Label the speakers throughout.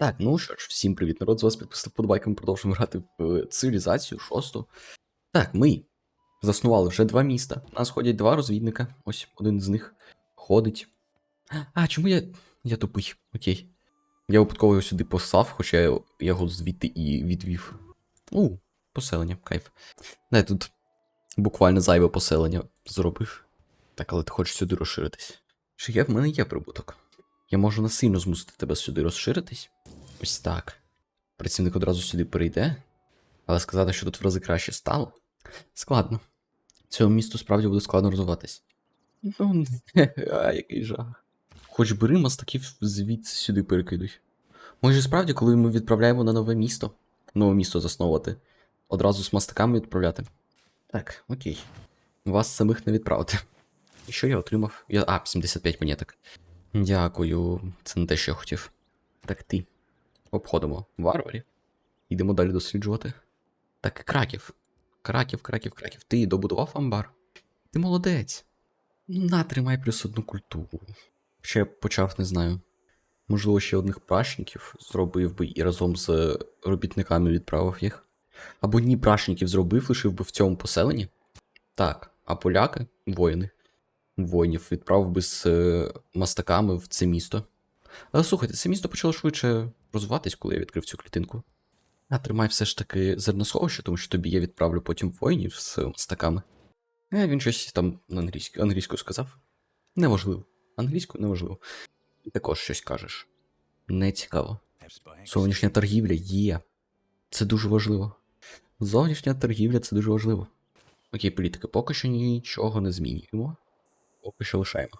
Speaker 1: Так, ну що ж, всім привіт, народ, з вас підписав подбайками, продовжуємо грати в е, цивілізацію шосту. Так, ми заснували вже два міста. Нас ходять два розвідника. Ось один з них ходить. А, чому я. Я тупий, окей. Я випадково його сюди послав, хоча я його звідти і відвів. У, поселення, кайф. Не, тут буквально зайве поселення зробив. Так, але ти хочеш сюди розширитись. Чи є в мене є прибуток? Я можу насильно змусити тебе сюди розширитись. Ось так. Працівник одразу сюди перейде, але сказати, що тут в рази краще стало. Складно. Цьому місту справді буде складно розвиватись. Ну, а, який жах. Хоч бери мастаків звідси сюди перекидуй. Може, справді, коли ми відправляємо на нове місто, нове місто засновувати, одразу з мастаками відправляти. Так, окей. Вас самих не відправити. І що я отримав? Я... А, 75 монеток. Дякую, це не те, що я хотів. Так ти. Обходимо варварів. Йдемо далі досліджувати. Так, краків. Краків, краків, краків. Ти добудував амбар? Ти молодець. На, тримай плюс одну культуру. Ще я почав, не знаю. Можливо, ще одних прашників зробив би і разом з робітниками відправив їх. Або ні прашників зробив, лишив би в цьому поселенні. Так, а поляки, воїни, воїнів відправив би з е, мастаками в це місто. Але слухайте, це місто почало швидше розвиватись, коли я відкрив цю клітинку. А тримай все ж таки зерносховище, тому що тобі я відправлю потім воїнів з мастаками. Е, він щось там на англійську, англійською сказав. Неважливо. Англійською неважливо. Ти також щось кажеш. Не цікаво. Зовнішня торгівля є. Це дуже важливо. Зовнішня торгівля це дуже важливо. Окей, політики, поки що нічого не змінюємо. Поки що лишаємо.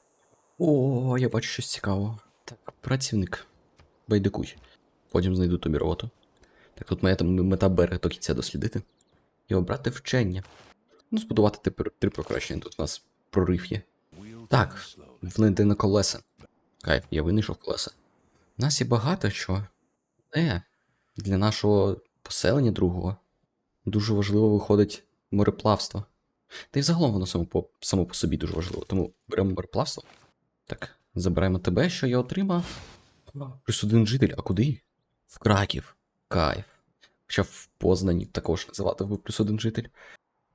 Speaker 1: О, я бачу щось цікавого. Так, працівник. Байдикуй. Потім знайду тобі роботу. Так, тут моя мета берег до кінця дослідити. І обрати вчення. Ну, збудувати тепер три покращення. Тут у нас прорив є. Так, внайти на колеса. Кайф, я винайшов колеса. У нас є багато що. Е, для нашого поселення другого дуже важливо виходить мореплавство. Та й взагалом воно само по, само по собі дуже важливо. Тому беремо мореплавство. Так, забираємо тебе, що я отримав. Плюс один житель, а куди? В Краків. Кайф. Хоча в Познані також називати ви плюс один житель.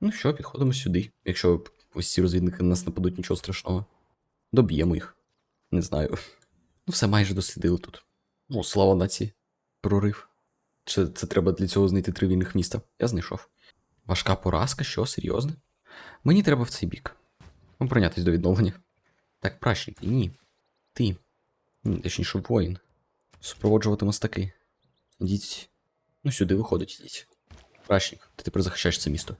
Speaker 1: Ну що, підходимо сюди. Якщо ось ці розвідники на нас нападуть, нічого страшного. Доб'ємо їх. Не знаю. Ну, все майже дослідили тут. Ну, слава нації. Прорив. Чи це треба для цього знайти три вільних міста? Я знайшов. Важка поразка, що, серйозно? Мені треба в цей бік. Ну, прийнятись до відновлення. Так, пращники, ні. Ти. Точніше, воїн. Супроводжувати мастаки. Ідіть. Ну, сюди виходить, ідіть. Пращник, ти тепер захищаєш це місто.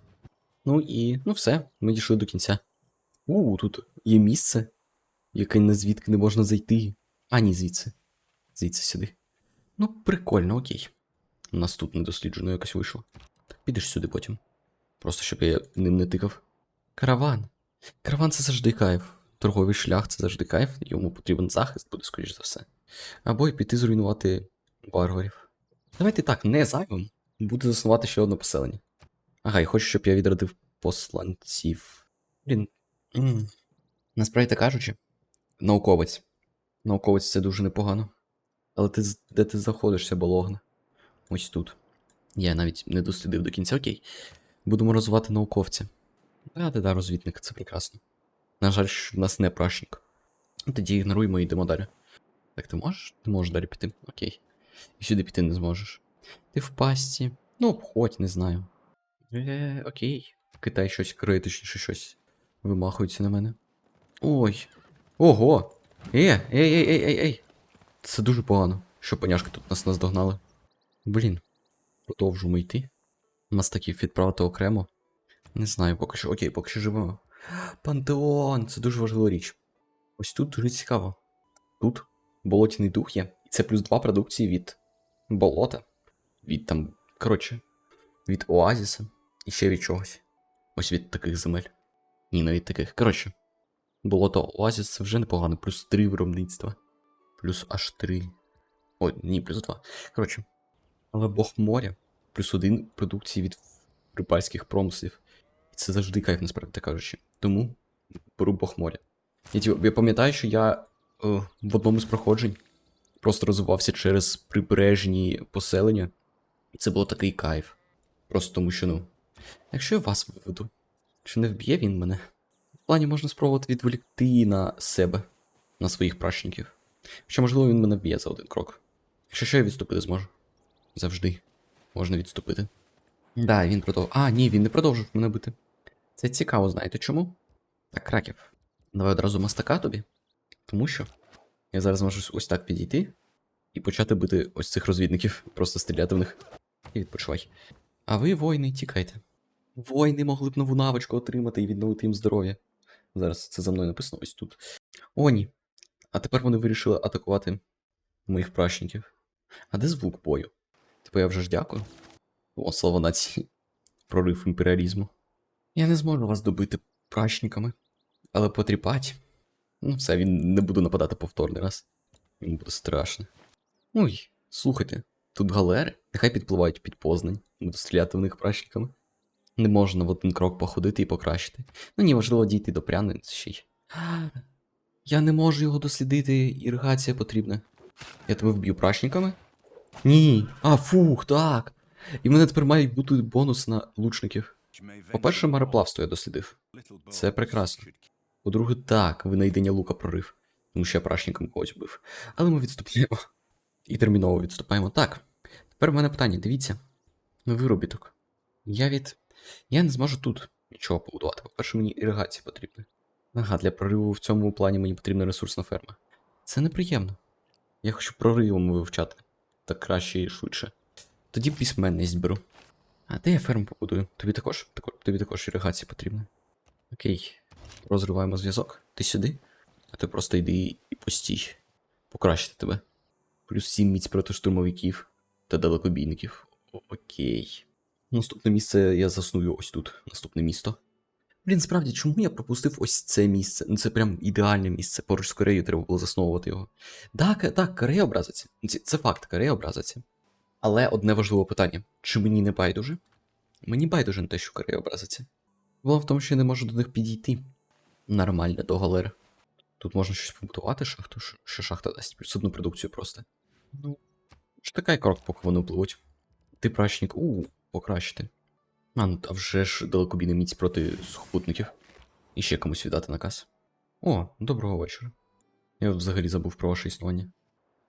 Speaker 1: Ну і. Ну все, ми дійшли до кінця. У, тут є місце, яке не звідки не можна зайти. А, ні, звідси. Звідси сюди. Ну, прикольно, окей. У нас тут недосліджено якось вийшло. Підеш сюди потім. Просто щоб я ним не тикав. Караван. Караван це завжди кайф. Торговий шлях це завжди кайф, йому потрібен захист, буде, скоріш за все. Або й піти зруйнувати варварів. Давайте так, не зайвим. Буде заснувати ще одне поселення. Ага, і хочу, щоб я відродив посланців. Блін. Насправді кажучи, науковець. Науковець це дуже непогано. Але ти де ти знаходишся, Бологна? Ось тут. Я навіть не дослідив до кінця, окей. Будемо розвивати науковця. Да, да, да, розвідник, це прекрасно. На жаль, що в нас не пращник. Тоді ігноруємо і йдемо далі. Так, ти можеш? Ти можеш далі піти. Окей. І сюди піти не зможеш. Ти в пасті. Ну, обходь, не знаю. Е, окей. Китай щось криє, точніше щось. Вимахується на мене. Ой. Ого! Е, ей, ей, ей, ей, ей. Це дуже погано, що поняшки тут нас наздогнали. Блін. Продовжуємо йти. Нас Мастаків відправити окремо. Не знаю, поки що. Окей, поки що живемо. Пантеон! Це дуже важлива річ. Ось тут дуже цікаво. Тут болотяний дух є. І це плюс два продукції від болота. Від там. Коротше, від Оазіса. І ще від чогось. Ось від таких земель. Ні, не від таких. Коротше. Болото Оазіс це вже непогано. Плюс три виробництва. Плюс аж три. Ой, ні, плюс два. Коротше. Але Бог моря. Плюс один продукції від рибальських промислів. Це завжди кайф, насправді кажучи. Тому беру Бог моря. Я, я пам'ятаю, що я е, в одному з проходжень просто розвивався через прибережні поселення. І це було такий кайф. Просто тому що, ну. Якщо я вас виведу, чи не вб'є він мене? В плані можна спробувати відволікти на себе, на своїх пращників. Хоча, можливо, він мене вб'є за один крок. Якщо що я відступити зможу. Завжди можна відступити. Да, він продовжив. А, ні, він не продовжив мене бити. Це цікаво, знаєте чому? Так, краків. Давай одразу мастака тобі. Тому що я зараз можу ось так підійти і почати бити ось цих розвідників, просто стріляти в них. І відпочивай. А ви, воїни, тікайте. Воїни могли б нову навичку отримати і відновити їм здоров'я. Зараз це за мною написано ось тут. О, ні. А тепер вони вирішили атакувати моїх пращників. А де звук бою? Типу я вже ж дякую. О, слава нації. Прорив імперіалізму. Я не зможу вас добити пращниками, але потріпать. Ну, все, він не буде нападати повторний раз. Йому буде страшно. Ой, слухайте, тут галери, нехай підпливають під Познань, буду стріляти в них пращниками. Не можна в один крок походити і покращити. Ну ні, важливо дійти до пряниць ще й. Я не можу його дослідити, іригація потрібна. Я тебе вб'ю пращниками? Ні. А, фух, так. І в мене тепер має бути бонус на лучників. По-перше, мореплавство я дослідив. Це прекрасно. По-друге, так, винайдення лука прорив. Тому що я пращником когось вбив. Але ми відступаємо. І терміново відступаємо. Так. Тепер в мене питання, дивіться. Виробіток. Я від. Я не зможу тут нічого побудувати. По-перше, мені іригація потрібна. Ага, для прориву в цьому плані мені потрібна ресурсна ферма. Це неприємно. Я хочу проривом вивчати. Так краще і швидше. Тоді письменність беру. А де я ферму побудую? Тобі також? Тако- Тобі також іригація потрібна. Окей. Розриваємо зв'язок. Ти сюди, а ти просто йди і постій. Покращити тебе. Плюс 7 міць проти штурмовиків та далекобійників. Окей. Наступне місце я засную ось тут. Наступне місто. Блін, справді, чому я пропустив ось це місце? Ну це прям ідеальне місце. Поруч з Кореєю треба було засновувати його. Так, так, Корея образиться. Це факт, Корея образиться. Але одне важливе питання: чи мені не байдуже? Мені байдуже на те, що Корея образиться. Було в тому, що я не можу до них підійти. Нормально до галери. Тут можна щось побудувати, шахту, що- шахта дасть. Плюс одну продукцію просто. Ну. Чекай крок, поки вони пливуть. Ти прачник, у, покращити. А, ну а вже ж далекобійна міць проти сухопутників. І ще комусь віддати наказ. О, доброго вечора. Я взагалі забув про ваше існування.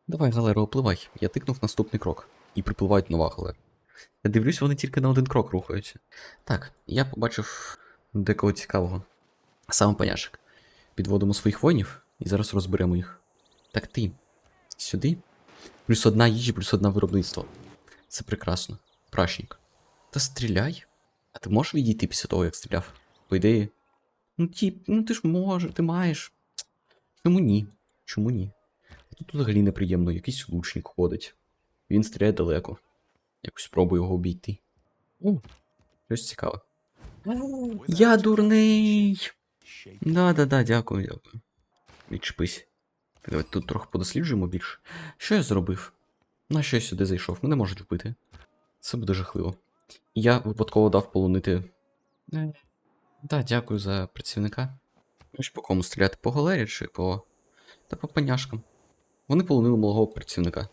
Speaker 1: Давай, галеро, опливай. Я тикнув наступний крок. І припливають нова галера. Я дивлюсь, вони тільки на один крок рухаються. Так, я побачив декого цікавого. Саме поняшек. Підводимо своїх воїнів і зараз розберемо їх. Так ти. Сюди. Плюс одна їжі, плюс одна виробництво. Це прекрасно. Пращник. Та стріляй. А ти можеш відійти після того, як стріляв? По ідеї. Ну ті, ну ти ж можеш, ти маєш. Чому ні? Чому ні? А тут взагалі неприємно, якийсь лучник ходить. Він стріляє далеко. Якось спробую його обійти. О, щось цікаве. Я дурний. Да-да-да, дякую, дякую. Відчепись. Так, Давайте тут трохи подосліджуємо більше. Що я зробив? На що я сюди зайшов? Мене можуть вбити. Це буде жахливо. Я випадково дав полонити. Е, Да, дякую за працівника. Ж по кому стріляти? По галері чи по. Та по паняшкам. Вони полонили мого працівника.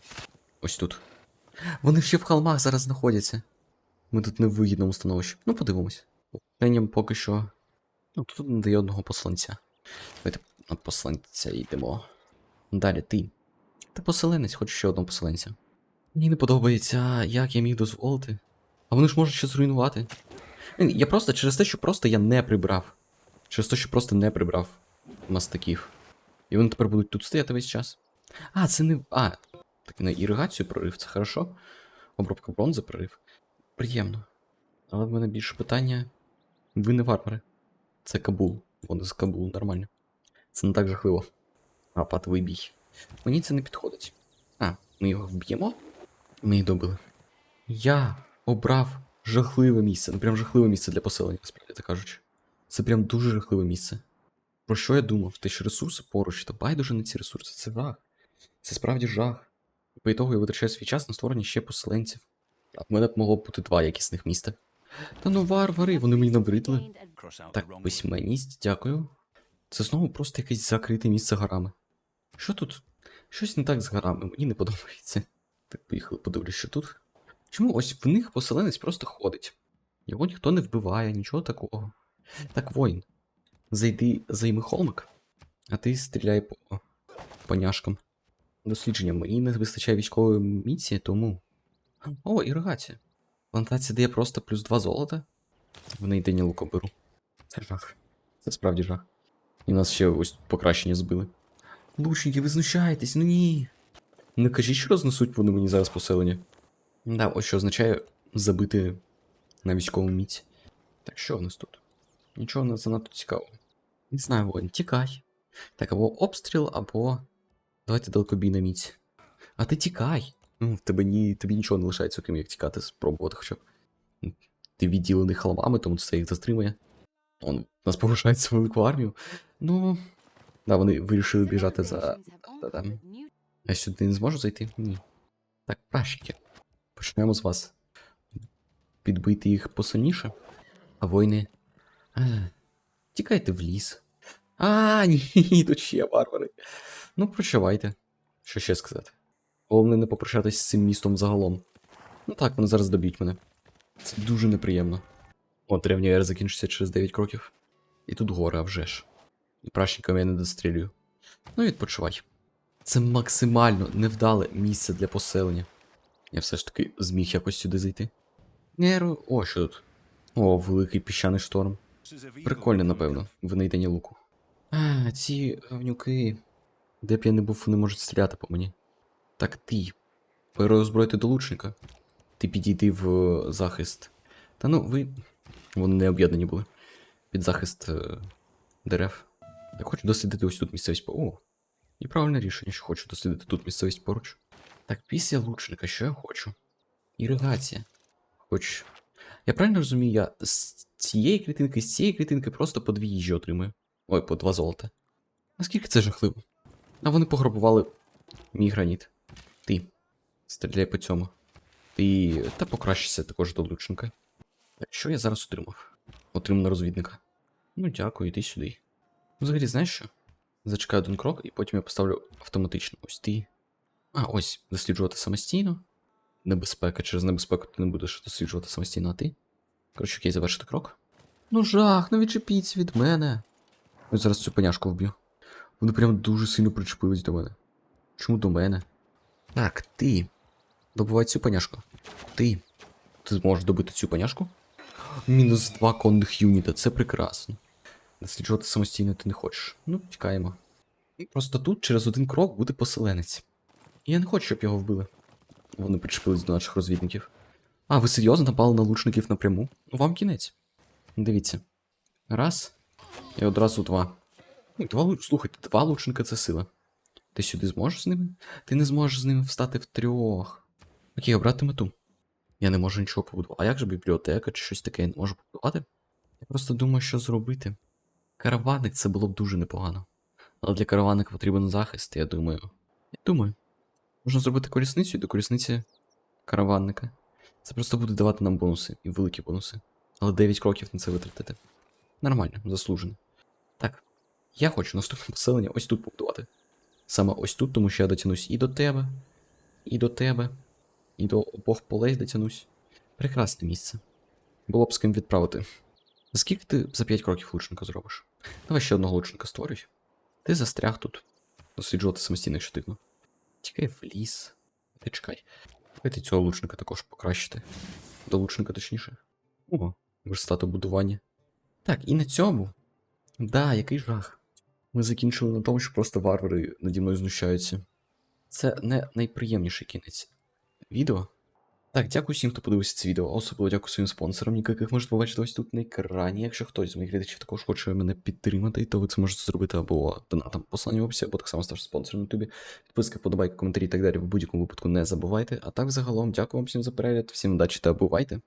Speaker 1: Ось тут. Вони ще в холмах зараз знаходяться. Ми тут не в вигідному становищі. Ну, подивимось. Пеням поки що. Ну, тут не дає одного посланця. Давайте на посланця йдемо. Далі ти. Ти поселенець, хочу ще одного поселенця. Мені не подобається, як я міг дозволити. А вони ж можуть ще зруйнувати. Я просто через те, що просто я не прибрав. Через те, що просто не прибрав мастаків. І вони тепер будуть тут стояти весь час. А, це не. А, так на іригацію прорив, це хорошо. Обробка бронзи прорив. Приємно. Але в мене більше питання. Ви не варвари. Це Кабул. Вони з Кабулу, нормально. Це не так жахливо. А, патовий бій. Мені це не підходить. А, ми його вб'ємо? Ми їх добили. Я обрав жахливе місце. Ну прям жахливе місце для поселення, насправді так кажучи. Це прям дуже жахливе місце. Про що я думав? Те, що ресурси поруч, та байдуже на ці ресурси, це жах. Це справді жах. По ітогу я витрачаю свій час на створення ще поселенців. А в мене б могло бути два якісних міста. Та ну варвари, вони мені набридли. Так, письменність, дякую. Це знову просто якесь закрите місце горами. Що тут? Щось не так з горами, мені не подобається. Так, поїхали, подивлюсь, що тут. Чому ось в них поселенець просто ходить? Його ніхто не вбиває, нічого такого. Так, воїн. Зайди, займи холмик, а ти стріляй по поняшкам. Дослідження мені не вистачає військової міці, тому. О, іригація. Плантація дає просто плюс 2 золота. В день луко. Це жах. Це справді жах. І нас ще ось покращення збили. Лучники, ви знущаєтесь, ну ні. Не кажіть, що рознесуть вони мені зараз поселення. Да, ось що означає забити на військову міць. Так що в нас тут? Нічого не занадто цікавого. Не знаю, воїн, тікай. Так, або обстріл, або. Давайте далекобійна міць. А ти тікай. Ну, в тебе ні, тобі нічого не лишається, окрім як тікати, спробувати хоча б. Ти відділений халмами, тому це їх затримує. Он нас повишається велику армію. Ну. Да, вони вирішили біжати за. Та-там. Я сюди не зможу зайти? Ні. Так, пращики. Почнемо з вас. Підбити їх посильніше. А воїни. Тікайте в ліс. А, ні, тут ще варвари. Ну, прощавайте. Що ще сказати? Головне не попрощатись з цим містом загалом. Ну так, вони зараз доб'ють мене. Це дуже неприємно. О, древній ер закінчиться через 9 кроків. І тут гори, а вже ж. І пращиками я не дострілюю. Ну, відпочивай. Це максимально невдале місце для поселення. Я все ж таки зміг якось сюди зайти. Неру. О, що тут? О, великий піщаний шторм. Прикольно, напевно, винайдення луку. А, ці говнюки. Де б я не був, вони можуть стріляти по мені. Так ти. Переозброїти до лучника. Ти підійди в е, захист. Та ну, ви. Вони не об'єднані були. Під захист е, дерев. Я хочу дослідити ось тут місцевість по. О. І правильне рішення, що хочу дослідити тут місцевість поруч. Так, після лучника, що я хочу? Іригація. Хоч. Я правильно розумію, я з цієї клітинки, з цієї клітинки просто по дві їжі отримую. Ой, по два золота. Наскільки це жахливо? А вони пограбували мій граніт. Ти. Стріляй по цьому. Ти. Та покращися також до лучника. Так, що я зараз отримав? Отримав на розвідника. Ну, дякую, іди сюди. Взагалі, знаєш що? Зачекаю один крок, і потім я поставлю автоматично. Ось ти. А, ось, досліджувати самостійно. Небезпека, через небезпеку ти не будеш досліджувати самостійно, а ти? Коротше, окей, завершити крок. Ну жах, ну відчепіться від мене. Ось зараз цю поняшку вб'ю. Вони прям дуже сильно причепились до мене. Чому до мене? Так, ти. Добувай цю поняшку. Ти. Ти зможеш добити цю поняшку? Мінус два конних юніта, це прекрасно. Досліджувати самостійно ти не хочеш. Ну, тікаємо. І просто тут через один крок буде поселенець. Я не хочу, щоб його вбили. Вони причепились до наших розвідників. А, ви серйозно напали на лучників напряму? Ну, вам кінець. Дивіться. Раз. І одразу два. Ну, два. Слухайте, два лучника це сила. Ти сюди зможеш з ними? Ти не зможеш з ними встати в трьох. Окей, обрати мету. Я не можу нічого побудувати. А як же бібліотека чи щось таке я не можу побудувати? Я просто думаю, що зробити. Караванник це було б дуже непогано. Але для караванника потрібен захист, я думаю. Я думаю. Можна зробити колісницю і до колісниці караванника. Це просто буде давати нам бонуси і великі бонуси. Але 9 кроків на це витратити. Нормально, заслужено. Так. Я хочу наступне поселення ось тут побудувати. Саме ось тут, тому що я дотянусь і до тебе, і до тебе, і до обох полей дотянусь. Прекрасне місце. Було б з ким відправити. Скільки ти за 5 кроків лучника зробиш? Давай ще одного лучника створюй. Ти застряг тут. Досліджувати самостійно, якщо дивно. Тікай в ліс. Ти чекай. Давайте цього лучника також покращити. До лучника точніше. О, верстату будування. Так, і на цьому. Да, який жах. Ми закінчили на тому, що просто варвари наді мною знущаються. Це не найприємніший кінець відео. Так, дякую всім, хто подивився це відео. Особливо дякую своїм спонсорам, яких можете побачити ось тут на екрані. Якщо хтось з моїх глядачів також хоче мене підтримати, то ви це можете зробити або донатом послання в описі, або так само ставши спонсором на ютубі. Підписка, подобайки, коментарі і так далі в будь-якому випадку не забувайте. А так, загалом, дякую вам всім за перегляд, всім удачі та бувайте!